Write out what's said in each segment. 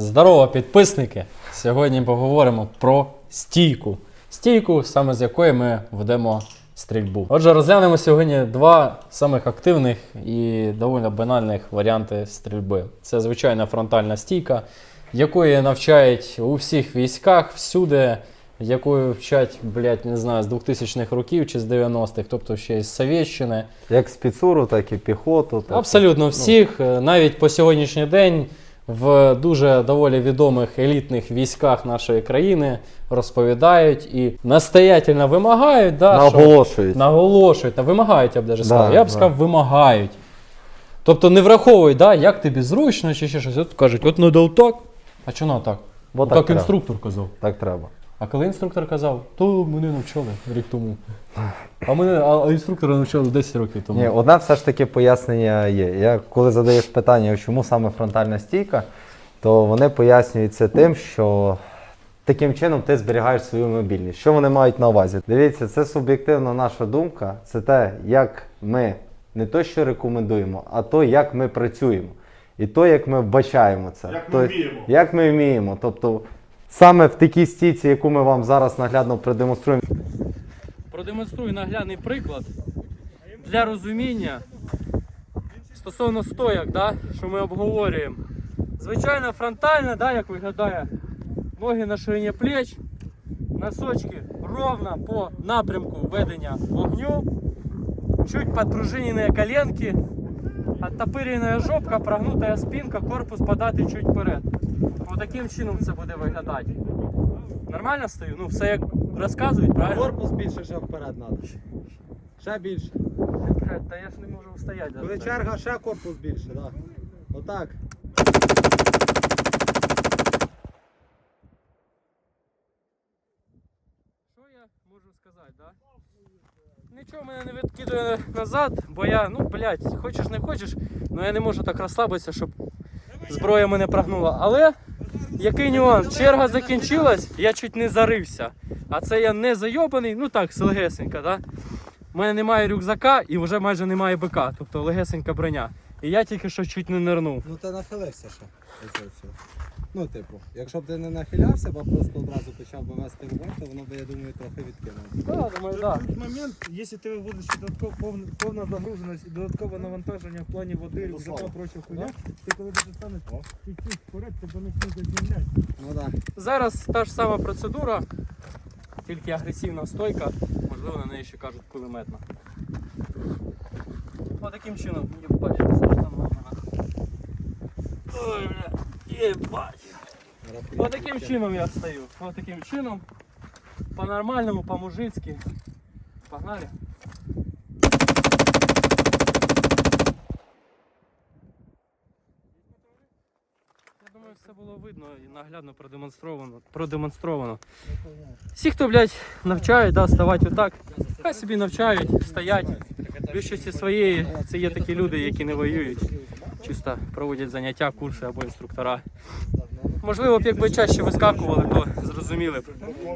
Здорово, підписники! Сьогодні поговоримо про стійку. Стійку, саме з якої ми ведемо стрільбу. Отже, розглянемо сьогодні два самих активних і доволі банальних варіанти стрільби. Це звичайна фронтальна стійка, якої навчають у всіх військах всюди, якою вчать, блядь, не знаю, з 2000-х років чи з 90-х, тобто ще із Совєтщини. Як спецуру, так і піхоту. тобто- Абсолютно всіх, е, навіть по сьогоднішній день в дуже доволі відомих елітних військах нашої країни розповідають і настоятельно вимагають, да, що- Наголошують. наголошують, та вимагають, я б даже сказав. Да, я б да. сказав, вимагають. Тобто не враховують, да, як тобі зручно чи ще щось. От кажуть, от надо так, А чого так? Бо так так треба. інструктор казав. Так треба. А коли інструктор казав, то мене навчали рік тому. А мене а, а інструктора навчали 10 років тому. Ні, одне все ж таки пояснення є. Я коли задаєш питання, чому саме фронтальна стійка, то вони пояснюють це тим, що таким чином ти зберігаєш свою мобільність. Що вони мають на увазі? Дивіться, це суб'єктивна наша думка, це те, як ми не то, що рекомендуємо, а то, як ми працюємо. І то, як ми вбачаємо це. Як ми То- вміємо. Як ми вміємо. Тобто, саме в такій стійці, яку ми вам зараз наглядно продемонструємо, Продемонструю наглядний приклад для розуміння стосовно стояк, да, що ми обговорюємо. Звичайно, фронтально, да, як виглядає ноги на ширині плеч, носочки ровно по напрямку ведення вогню, чуть подпружиненные коленки, оттопыренная жопка, прогнутая спинка, корпус подати чуть вперед. Таким чином це буде виглядати. Нормально стою? Ну, все як розказують, правильно? Корпус більше ще вперед треба. Ще більше. Та я ж не можу встояти. Коли черга, ще корпус більше, так. Отак. Що я можу сказати, да? Нічого мене не відкидує назад, бо я, ну, блядь, хочеш не хочеш, але я не можу так розслабитися, щоб зброя мене прогнула. Але який нюанс? Черга закінчилась, я чуть не зарився. А це я не зайобаний, ну так, з легесенька, да? У мене немає рюкзака і вже майже немає БК, тобто легесенька броня. І я тільки що чуть не нирнув. Ну ти нахилився ще. Оце все. Ну, типу, якщо б ти не нахилявся, бо просто одразу почав би вести вогонь, то воно би, я думаю, трохи відкинуло. Так, думаю, так. Тут момент, якщо буде ще додатково повна, повна загруженість і додаткове навантаження в плані води, рюкзака, прочого хуйня, ти коли ти станеш чуть-чуть вперед, тебе почне заземлять. Ну так. Зараз та ж сама процедура, тільки агресивна стойка, можливо, на неї ще кажуть кулеметна. Ось таким чином, єбать, страшна мама. Ой, бля, єбать. Ось таким чином я стою. Ось таким чином. По-нормальному, по-мужицьки. Погнали. Я думаю, все було видно і наглядно продемонстровано. продемонстровано. Всі, хто, блядь, навчають, да, ставати отак, хай собі навчають, стоять. В більшості своєї це є такі люди, які не воюють, чисто проводять заняття, курси або інструктора. Можливо, б якби чаще вискакували, то зрозуміли б,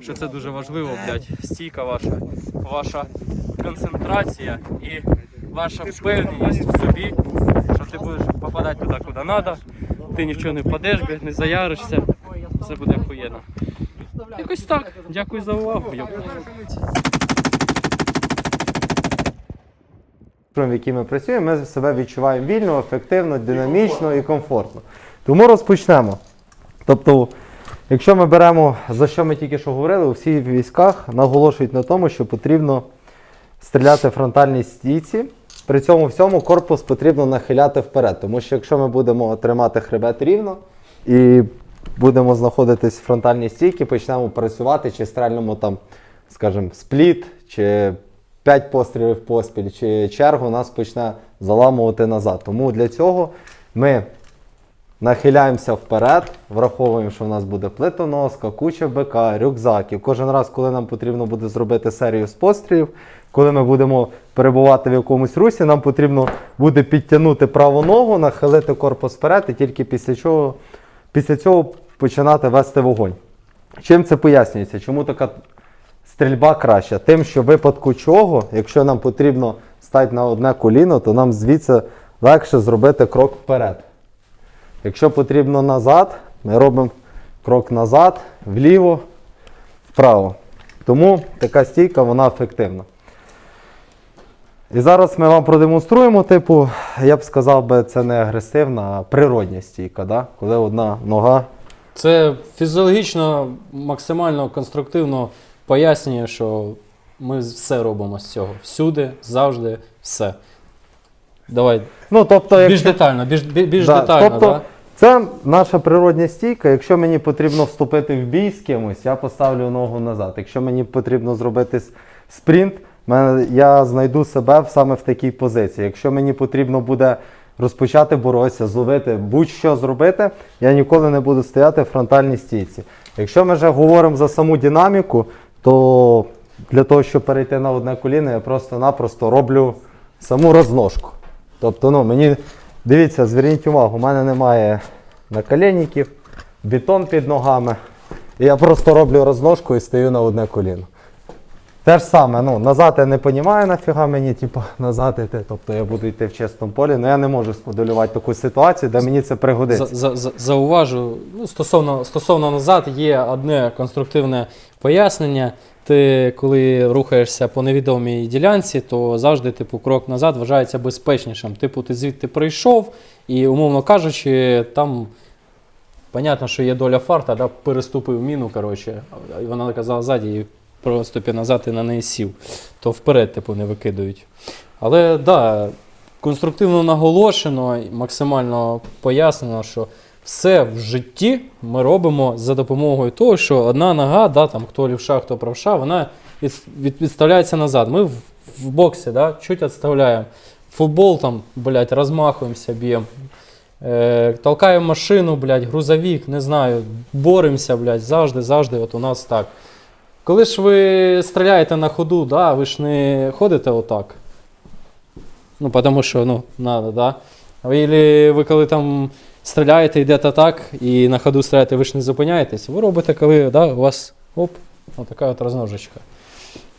що це дуже важливо, блядь, стійка ваша, ваша концентрація і ваша впевненість в собі, що ти будеш попадати туди, куди треба, ти ні в чого не впадеш, не заяришся, все буде охуєнно. Якось так. Дякую за увагу. В якій ми працюємо, ми себе відчуваємо вільно, ефективно, динамічно і комфортно. Тому розпочнемо. Тобто, якщо ми беремо, за що ми тільки що говорили, у всіх військах наголошують на тому, що потрібно стріляти в фронтальній стійці. При цьому всьому корпус потрібно нахиляти вперед, тому що якщо ми будемо тримати хребет рівно і будемо знаходитись в фронтальній стійці, почнемо працювати чи стрельнемо там, скажімо, спліт, чи 5 пострілів поспіль, чи чергу нас почне заламувати назад. Тому для цього ми нахиляємося вперед, враховуємо, що в нас буде плитоноска, куча БК, рюкзак. І кожен раз, коли нам потрібно буде зробити серію з пострілів, коли ми будемо перебувати в якомусь русі, нам потрібно буде підтягнути праву ногу, нахилити корпус вперед і тільки після чого, після цього починати вести вогонь. Чим це пояснюється? Чому така стрільба краща? Тим, що в випадку чого, якщо нам потрібно стати на одне коліно, то нам звідси легше зробити крок вперед. Якщо потрібно назад, ми робимо крок назад, вліво, вправо. Тому така стійка вона ефективна. І зараз ми вам продемонструємо, типу, я б сказав би, це не агресивна, а природня стійка, да? коли одна нога. Це фізіологічно, максимально конструктивно пояснює, що ми все робимо з цього. Всюди, завжди, все. Давай Ну, тобто, більш якщо... детально, більш, бі- більш Да, детально. тобто, да? Це наша природня стійка. Якщо мені потрібно вступити в бій з кимось, я поставлю ногу назад. Якщо мені потрібно зробити с- спринт, мене- я знайду себе в- саме в такій позиції. Якщо мені потрібно буде розпочати боротися, зловити, будь-що зробити, я ніколи не буду стояти в фронтальній стійці. Якщо ми вже говоримо за саму динаміку, то для того, щоб перейти на одне коліно, я просто-напросто роблю саму розножку. Тобто, ну, мені дивіться, зверніть увагу, у мене немає наколенників, бетон під ногами. І я просто роблю розножку і стою на одне коліно. Те ж саме, ну, назад я не розумію, нафіга мені, типу, назад йти. Тобто я буду йти в чистому полі, але я не можу смоделювати таку ситуацію, де мені це пригодиться. За, за, за, зауважу, ну, стосовно, стосовно назад є одне конструктивне пояснення. Ти, коли рухаєшся по невідомій ділянці, то завжди, типу, крок назад вважається безпечнішим. Типу, ти звідти прийшов, і, умовно кажучи, там. Понятно, що є доля фарта, да, переступив міну, коротше, і вона оказалась ззаді, і просто назад і на неї сів. То вперед, типу, не викидають. Але да, конструктивно наголошено максимально пояснено, що все в житті ми робимо за допомогою того, що одна нога, да, там, хто лівша, хто правша, вона від, від, відставляється назад. Ми в боксі да, чуть відставляємо. Футбол там, блядь, розмахуємося, б'ємо. Е, толкаємо машину, блядь, грузовик, не знаю, боремося, блядь, завжди, завжди, от у нас так. Коли ж ви стріляєте на ходу, да, ви ж не ходите отак. Ну, тому що, ну, надо, да. Або ви коли там стріляєте, йдете так, і на ходу стріляєте, ви ж не зупиняєтесь. Ви робите, коли да, у вас оп, отака от розножечка.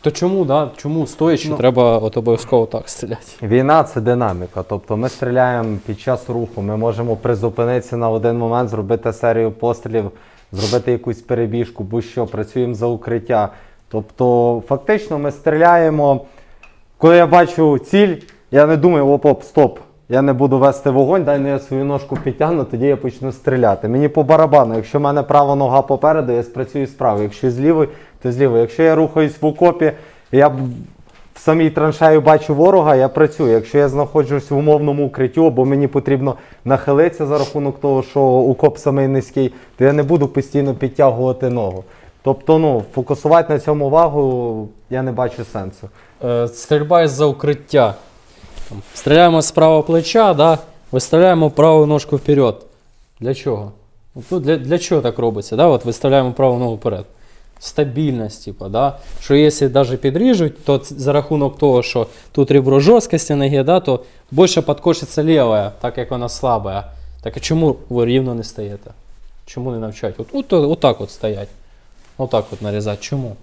То чому, да, чому стоячи, Ну. треба от обов'язково так стріляти? Війна це динаміка. Тобто ми стріляємо під час руху, ми можемо призупинитися на один момент, зробити серію пострілів, зробити якусь перебіжку, будь-що, працюємо за укриття. Тобто, фактично, ми стріляємо. Коли я бачу ціль, я не думаю, оп-оп, стоп. Я не буду вести вогонь, дай ну я свою ножку підтягну, тоді я почну стріляти. Мені по барабану, якщо в мене права нога попереду, я спрацюю справа. Якщо з то з лівої. Якщо я рухаюсь в окопі, я в самій траншеї бачу ворога, я працюю. Якщо я знаходжусь в умовному укриттю, бо мені потрібно нахилитися за рахунок того, що укоп самий низький, то я не буду постійно підтягувати ногу. Тобто, ну, фокусувати на цьому увагу я не бачу сенсу. Е, стрільба із-за укриття. Там, стріляємо з правого плеча, да, виставляємо праву ножку вперед. Для чого? Ну, для, для чого так робиться? Да? От виставляємо праву ногу вперед. Стабільність, типа, да? що якщо навіть підріжуть, то за рахунок того, що тут ребро жорсткості ноги, да, то більше підкошиться ліва, так як вона слаба. Так а чому ви рівно не стаєте? Чому не навчають? От, от, от так от стоять. Отак от нарізати. Чому?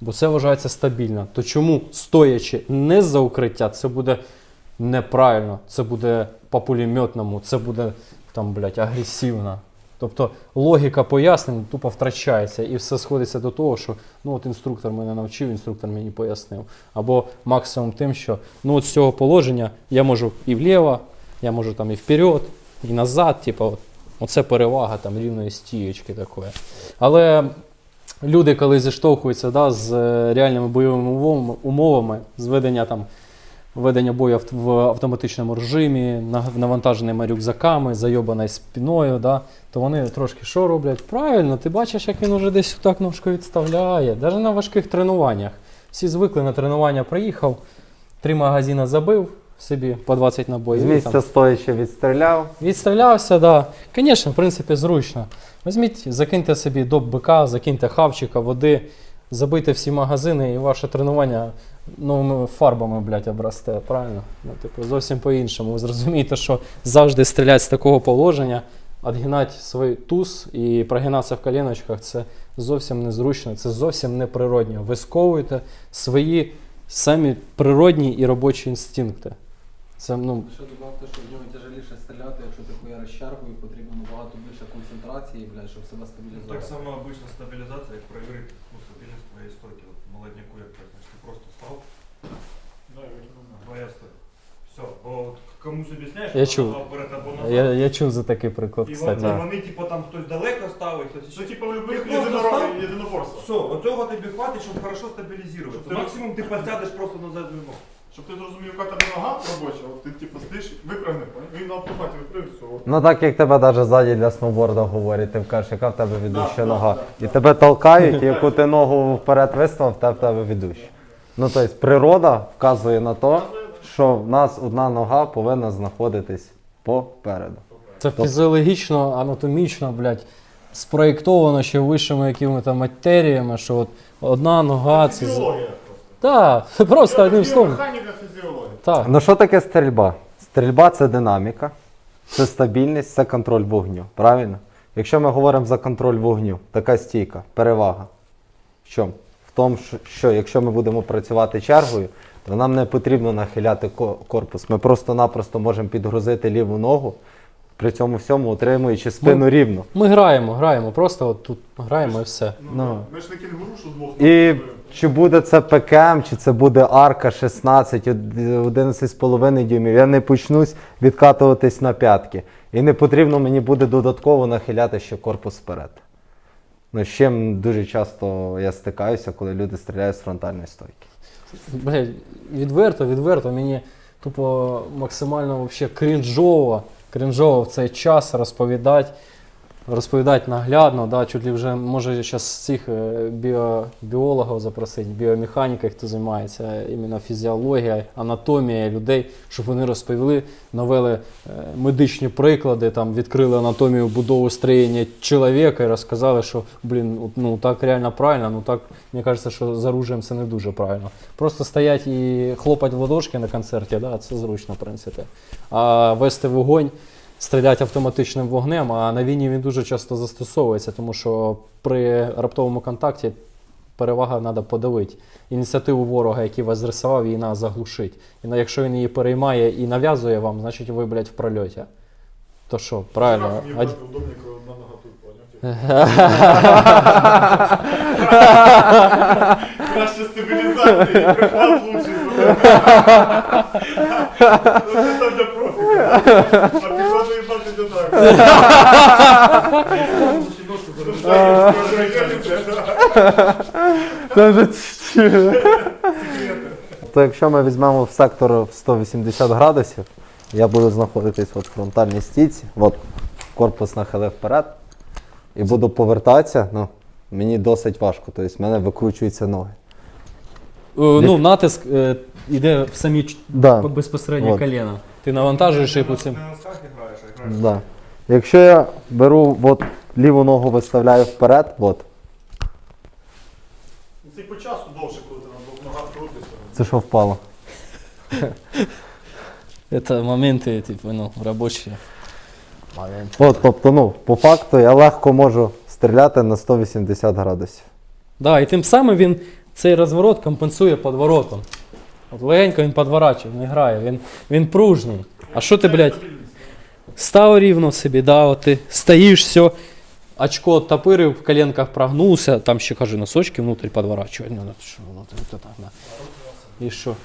Бо це вважається стабільно. То чому стоячи не за укриття, це буде неправильно, це буде по пулеметному, це буде там, блядь, агресивно. Тобто логіка пояснень тупо втрачається, і все сходиться до того, що ну от інструктор мене навчив, інструктор мені пояснив. Або максимум тим, що ну от з цього положення я можу і вліво, я можу там і вперед, і назад, типу, оце перевага там рівної стієчки такої. Але люди, коли зіштовхуються да, з е, реальними бойовими умовами, умовами з ведення там. Ведення бою в автоматичному режимі, навантаженими рюкзаками, зайобаною спіною, да, то вони трошки що роблять? Правильно, ти бачиш, як він уже десь так ножку відставляє. Навіть на важких тренуваннях. Всі звикли на тренування приїхав, три магазини забив собі по 20 набоїв. там стоячи відстріляв. Відставлявся, да. Звісно, в принципі, зручно. Візьміть, закиньте собі доп БК, закиньте хавчика, води, забийте всі магазини і ваше тренування новими фарбами, блядь, обрасте, правильно? Ну, типу, зовсім по-іншому. Ви зрозумієте, що завжди стріляти з такого положення, відгинати свій туз і прогинатися в коліночках це зовсім незручно, це зовсім неприродньо. Ви сковуєте свої самі природні і робочі інстинкти. Це ну, Ще додати, що в нього тяжеліше стріляти, якщо ти хуяриш чергою, потрібно набагато більше концентрації, блядь, щоб себе стабілізувати. Так само обычно стабілізація, як перевірити ну, стабільність твоєї стойки. От молодняку, як так, значить, ти просто став. Твоя стойка. Все. Бо от комусь об'ясняєш, Я чув. вперед або назад. я, я чув за такий приклад, І кстати. вони, вони, типу, там хтось далеко ставить, хтось ще. Що типу в Ти просто став? Все, оцього тобі хватить, щоб хорошо стабілізувати. Максимум ти підсядеш просто на задню ногу. Щоб ти зрозумів, яка тебе нога робоча, от ти типу стоїш, випрягни, він на автоматі випрягне, все. от. Ну так як тебе навіть ззаді для сноуборда говорять, ти кажеш, яка в тебе ведуща Да, да, нога. да, і да. тебе толкають, і яку ти ногу вперед виставив, в тебе в тебе ведуща. Ну тобто природа вказує на те, що в нас одна нога повинна знаходитись попереду. Це фізіологічно, анатомічно, блядь, спроєктовано ще вищими якими там матеріями, що от одна нога це. з- Фізіологія. Так, просто одним словом. Біомеханіка, фізіологія. Так. Ну що таке стрільба? Стрільба це динаміка, це стабільність, це контроль вогню. Правильно? Якщо ми говоримо за контроль вогню, така стійка, перевага. В чому? В тому, що, що якщо ми будемо працювати чергою, то нам не потрібно нахиляти корпус. Ми просто-напросто можемо підгрузити ліву ногу, при цьому всьому утримуючи спину рівно. Ми граємо, граємо, просто от тут граємо і все. Ну, Ну. Ми ж не кінгуру, що з двох І ног чи буде це ПКМ, чи це буде арка 16, од- 11,5 дюймів, я не почнусь відкатуватись на п'ятки. І не потрібно мені буде додатково нахиляти ще корпус вперед. Ну, з чим дуже часто я стикаюся, коли люди стріляють з фронтальної стойки. Блядь, відверто, відверто, мені тупо максимально вообще крінжово, крінжово в цей час розповідати, розповідати наглядно, да, чуть ли вже може зараз цих е, біо, біологів запросити, біомеханіків, хто займається іменно фізіологією, анатомією людей, щоб вони розповіли, навели е, медичні приклади, там відкрили анатомію будови строєння чоловіка і розказали, що блін, ну так реально правильно, ну так мені кажеться, що з оружием це не дуже правильно. Просто стоять і хлопати в ладошки на концерті, да, це зручно, в принципі. А вести вогонь, стріляти автоматичним вогнем, а на війні він дуже часто застосовується, тому що при раптовому контакті перевага треба подавити. Ініціативу ворога, який вас зрисував, війна заглушить. І якщо він її переймає і нав'язує вам, значить ви, блядь, в прольоті. То що, правильно? Мені брати удобніше, коли одна нога тут, поняв? Краще стабілізація, і прихват. Це для профіка. А піхотний бачить отак. Це вже То якщо ми візьмемо в сектор в 180 градусів, я буду знаходитись от в фронтальній стійці, от корпус нахилив вперед, і буду повертатися, ну, мені досить важко, тобто в мене викручуються ноги. Е, Ну, натиск е, йде в самі ч- Да. безпосередньо От. коліна. Ти навантажуєш і потім. Ти на носках граєш, а граєш. Да. Якщо я беру от, ліву ногу виставляю вперед, от, Це і по часу довше, коли ти на двох ногах крутишся. це що впало? Це моменти, типу, ну, робочі. Моменти. От, тобто, ну, по факту я легко можу стріляти на 180 градусів. Да, і тим самим він цей розворот компенсує подворотом. От легенько він подворачує, не грає, він, він пружній. А що ти, блядь, став рівно собі, да, от ти стоїш, все, очко оттопирив, в коленках прогнувся, там ще кажу, носочки внутрі подворачувати. Ну, ну, що, ну, то так, да. І що?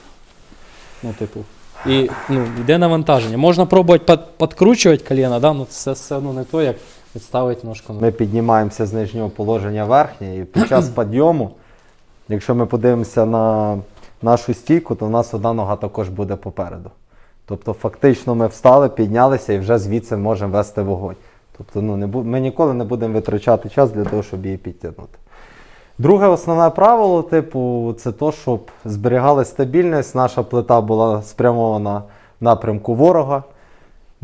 Ну, типу. І ну, йде навантаження. Можна пробувати під, підкручувати коліна, да? ну, це все одно не то, як відставити ножку. Ми піднімаємося з нижнього положення верхнє, і під час підйому, якщо ми подивимося на нашу стійку, то в нас одна нога також буде попереду. Тобто, фактично, ми встали, піднялися і вже звідси можемо вести вогонь. Тобто, ну, не ми ніколи не будемо витрачати час для того, щоб її підтягнути. Друге основне правило, типу, це то, щоб зберігали стабільність. Наша плита була спрямована в напрямку ворога.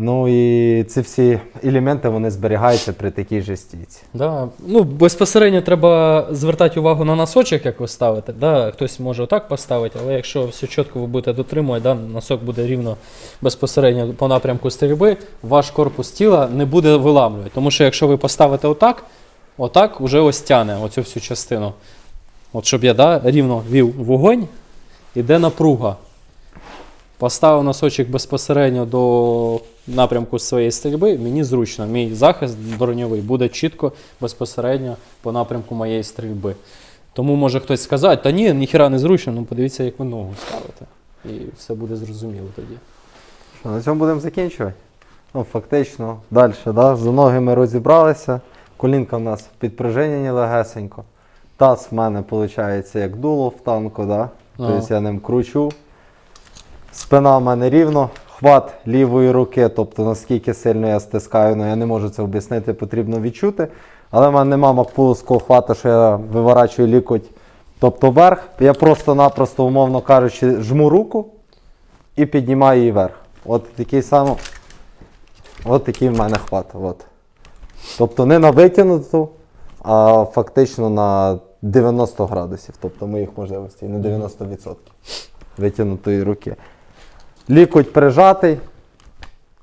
Ну і ці всі елементи вони зберігаються при такій же стійці. Да. Ну, безпосередньо треба звертати увагу на носочок, як ви ставите. Да? Хтось може отак поставити, але якщо все чітко ви будете дотримувати, да, носок буде рівно безпосередньо по напрямку стрільби, ваш корпус тіла не буде виламлювати. Тому що якщо ви поставите отак, отак вже ось тяне оцю всю частину. От щоб я да, рівно вів вогонь, іде напруга. поставив носочок безпосередньо до напрямку своєї стрільби, мені зручно. Мій захист броньовий буде чітко безпосередньо по напрямку моєї стрільби. Тому може хтось сказати, та ні, ніхіра не зручно, ну подивіться, як ви ногу ставите. І все буде зрозуміло тоді. Що, на цьому будемо закінчувати? Ну, фактично, далі, да? за ноги ми розібралися. Колінка в нас підпружинені легесенько. Таз в мене виходить як дуло в танку, да? Тобто я ним кручу. Спина в мене рівно. Хват лівої руки, тобто наскільки сильно я стискаю, ну я не можу це об'яснити, потрібно відчути. Але в мене нема макпуловського хвата, що я виворачую лікоть, тобто вверх. Я просто-напросто, умовно кажучи, жму руку і піднімаю її вверх. От такий само, от такий в мене хват. От. Тобто не на витягнуту, а фактично на 90 градусів, тобто моїх можливостей, на 90% витягнутої руки. Лікоть прижатий,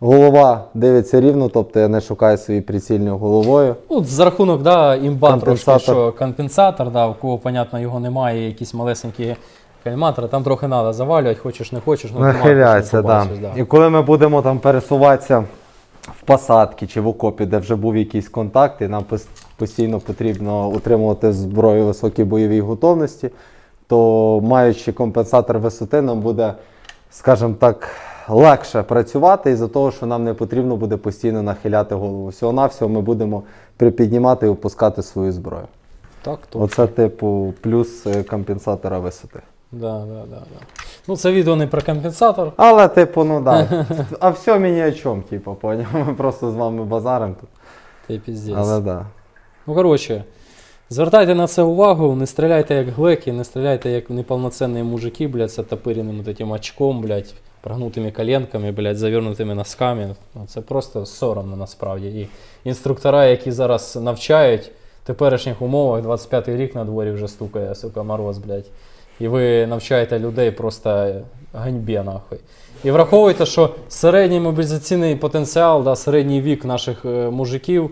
голова дивиться рівно, тобто я не шукаю свої прицільні головою. Ну, за рахунок да, імба Компенсатор. трошки, що компенсатор, да, у кого, понятно, його немає, якісь малесенькі каліматори, там трохи треба завалювати, хочеш, не хочеш, ну Нахиляється, ти да. побачиш. І коли ми будемо там пересуватися в посадці чи в окопі, де вже був якийсь контакт, і нам пос- постійно потрібно утримувати зброю високій бойовій готовності, то маючи компенсатор висоти, нам буде, скажімо так, легше працювати із-за того, що нам не потрібно буде постійно нахиляти голову. Всього-навсього ми будемо припіднімати і опускати свою зброю. Так, то. Оце, типу, плюс е, компенсатора висоти. Да, да, да, да. Ну, це відео не про компенсатор. Але, типу, ну да. А все мені о чому, типу, поняв. Ми просто з вами базарим тут. Ти піздець. Але да. Ну, коротше, звертайте на це увагу, не стріляйте як глеки, не стріляйте як неповноцінні мужики, блядь, з отопиреним от этим очком, блядь, прогнутими коленками, блядь, завернутими носками. Ну, це просто соромно насправді. І інструктора, які зараз навчають в теперішніх умовах, 25-й рік на дворі вже стукає, сука, мороз, блядь. І ви навчаєте людей просто ганьбі, нахуй. І враховуйте, що середній мобілізаційний потенціал, да, середній вік наших е, мужиків,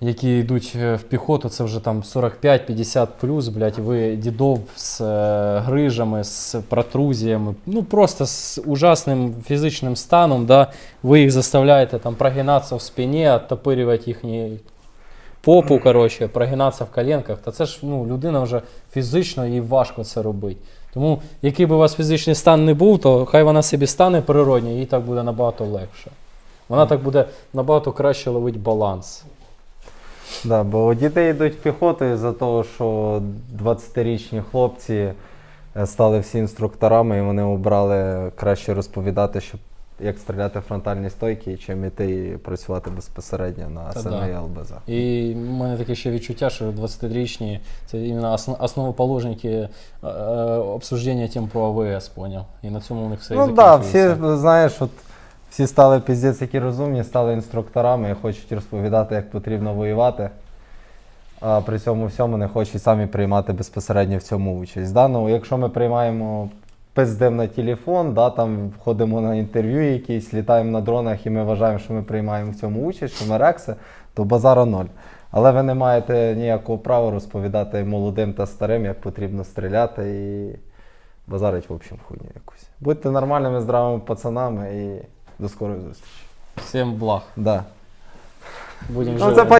які йдуть е, в піхоту, це вже там 45-50 плюс, блядь, ви дідов з е, грижами, з протрузіями, ну просто з ужасним фізичним станом, да, ви їх заставляєте там прогинатися в спині, оттопирювати їхні попу, коротше, прогинатися в коленках, та це ж ну, людина вже фізично їй важко це робити. Тому, який би у вас фізичний стан не був, то хай вона собі стане природньо, їй так буде набагато легше. Вона так буде набагато краще ловити баланс. Да, бо діти йдуть в піхоту із-за того, що 20-річні хлопці е, стали всі інструкторами, і вони обрали краще розповідати, щоб як стріляти фронтальні стойки, чим іти і працювати безпосередньо на Та СМІ да. ЛБЗ. І в мене таке ще відчуття, що 20-річні це іменно основ, основоположники е, е, обсуждення тем про АВС, поняв. І на цьому у них все і Ну так, да, закінчується. всі, знаєш, от, всі стали піздець, які розумні, стали інструкторами і хочуть розповідати, як потрібно воювати. А при цьому всьому не хочуть самі приймати безпосередньо в цьому участь. Да? Ну, якщо ми приймаємо пиздим на телефон, да, там ходимо на інтерв'ю якісь, літаємо на дронах і ми вважаємо, що ми приймаємо в цьому участь, що ми рекси, то базара ноль. Але ви не маєте ніякого права розповідати молодим та старим, як потрібно стріляти і базарить, в общем, хуйню якусь. Будьте нормальними, здравими пацанами і до скорої зустрічі. Всім благ. Да. Будемо Ну, це